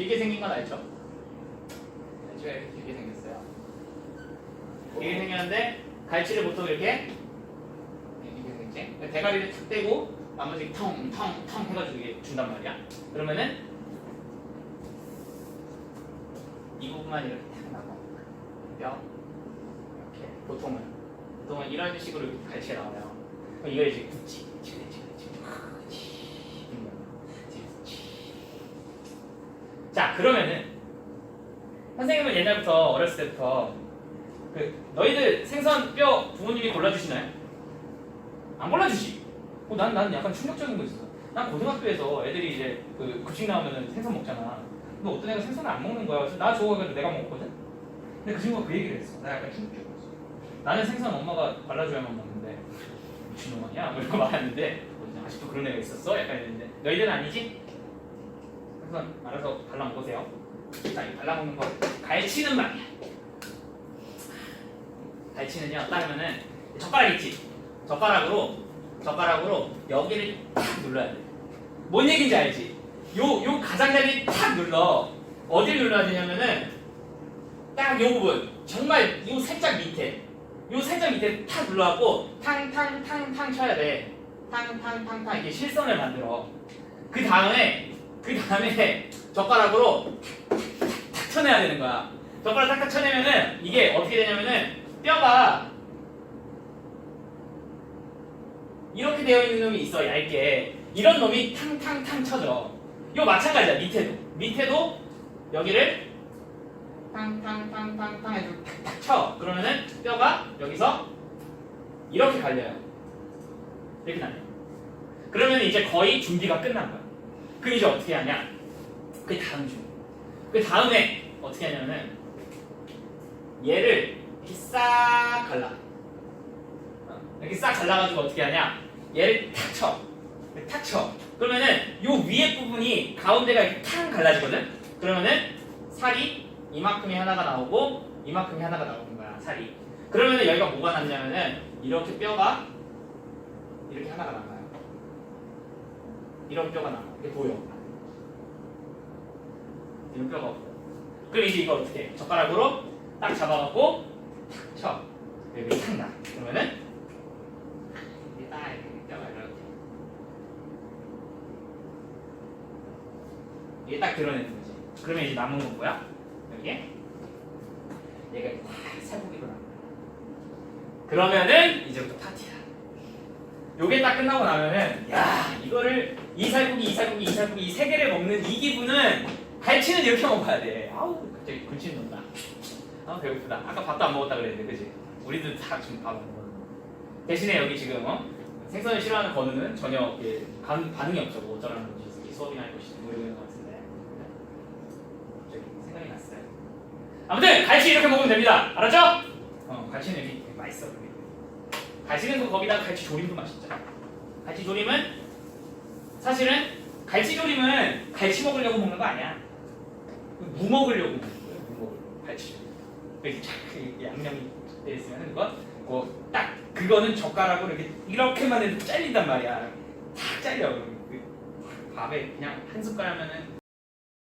길게 생긴 건 알죠? 갈치가 이렇게 길게 생겼어요. 길게 생겼는데 갈치를 보통 이렇게 이렇게 생겼지? 대가리를 탁 떼고 나머지 텅텅텅 해가지고 이게 준단 말이야. 그러면은 이 부분만 이렇게 탁 나고 뼈 이렇게 보통은 보통은 이런 식으로 이렇게 갈치가 나와요. 이걸 이제 굳지 굳지 굳지 굳지 자 그러면은 선생님은 옛날부터 어렸을 때부터 그 너희들 생선 뼈 부모님이 골라주시나요? 안 골라주시. 어, 난, 난 약간 충격적인 거 있어. 난 고등학교에서 애들이 이제 그 급식 나오면은 생선 먹잖아. 근데 어떤 애가 생선을 안 먹는 거야. 그래서 나 좋아해가지고 내가 먹거든. 근데 그 친구가 그 얘기를 했어. 나 약간 충격적이었어. 나는 생선 엄마가 발라줘야만 먹는데 미친놈 아니야? 뭐거 말했는데 어, 아직도 그런 애가 있었어? 약간 이랬는데 너희들은 아니지? 생선 알아서 발라 먹으세요. 자, 이 발라 먹는 거 갈치는 말이야. 갈치는요. 따르면은 젓가락 있지? 젓가락으로 젓가락으로 여기를 탁 눌러야 돼. 뭔 얘기인지 알지? 요, 요 가장자리 탁 눌러. 어딜 눌러야 되냐면은 딱 요 부분. 정말 요 살짝 밑에. 요 살짝 밑에 탁 눌러갖고 탕탕탕탕 쳐야 돼. 탕탕탕탕 이게 실선을 만들어. 그 다음에 그 다음에 젓가락으로 탁 쳐내야 되는 거야. 젓가락 탁탁 쳐내면은 이게 어떻게 되냐면은 뼈가 이렇게 되어 있는 놈이 있어 얇게. 이런 놈이 탕탕탕 쳐져. 이거 마찬가지야 밑에도. 밑에도 여기를 탕탕탕탕탕 해서 탁탁 쳐. 그러면은 뼈가 여기서 이렇게 갈려요. 이렇게 나요 그러면 이제 거의 준비가 끝난 거야 그럼 이제 어떻게 하냐 그 다음 준비 그 다음에 어떻게 하냐면은 얘를 이렇게 싹 갈라 어, 이렇게 싹 갈라가지고 어떻게 하냐 얘를 탁 쳐. 탁 쳐. 그러면은 요 위에 부분이 가운데가 이렇게 탁 갈라지거든. 그러면은 살이 이만큼이 하나가 나오고 이만큼이 하나가 나오는 거야 살이. 그러면은 여기가 뭐가 남냐면은 이렇게 뼈가 이렇게 하나가 남아요. 이런 뼈가 남아. 이게 보여. 이런 뼈가 없어. 그럼 이제 이거 어떻게? 해? 젓가락으로 딱 잡아갖고 탁 쳐. 여기 탁 나. 그러면은 이게 딱 이렇게 뼈가 이렇게. 이게 딱 드러내는 거지. 그러면 이제 남은 건 뭐야? 여기에 얘가 딱 살고기로 남은 거야. 그러면은 이제부터 파티야. 요게 딱 끝나고 나면은 야 이거를 이 살고기 이 살고기 이 세 개를 먹는 이 기분은 갈치는 이렇게 먹어야 돼. 아우 갑자기 군침 돈다. 아 배고프다. 아까 밥도 안 먹었다 그랬는데 그지? 우리도 다 지금 밥안 먹었는데 대신에 여기 지금 어? 생선을 싫어하는 건우는 전혀 예, 반, 반응이 없죠. 뭐 어쩌라는 건지 이 수업이나 할 것인지 모르는 것 같은데 네. 갑자기 생각이 났어요. 아무튼 갈치 이렇게 먹으면 됩니다. 알았죠? 어, 갈치는 이렇게 맛있어. 갈치는 또 거기다가 갈치 조림도 맛있잖아. 갈치 조림은 사실은 갈치 조림은 갈치 먹으려고 먹는 거 아니야. 무 먹으려고 먹는 거예요. 무 먹으려고 갈치 조림. 이렇게 쫙 이렇게 양념이 돼 있으면 그거 그거 딱 그거는 젓가락으로 이렇게 이렇게만 해도 잘린단 말이야. 탁 잘려. 그 밥에 그냥 한 숟갈 하면은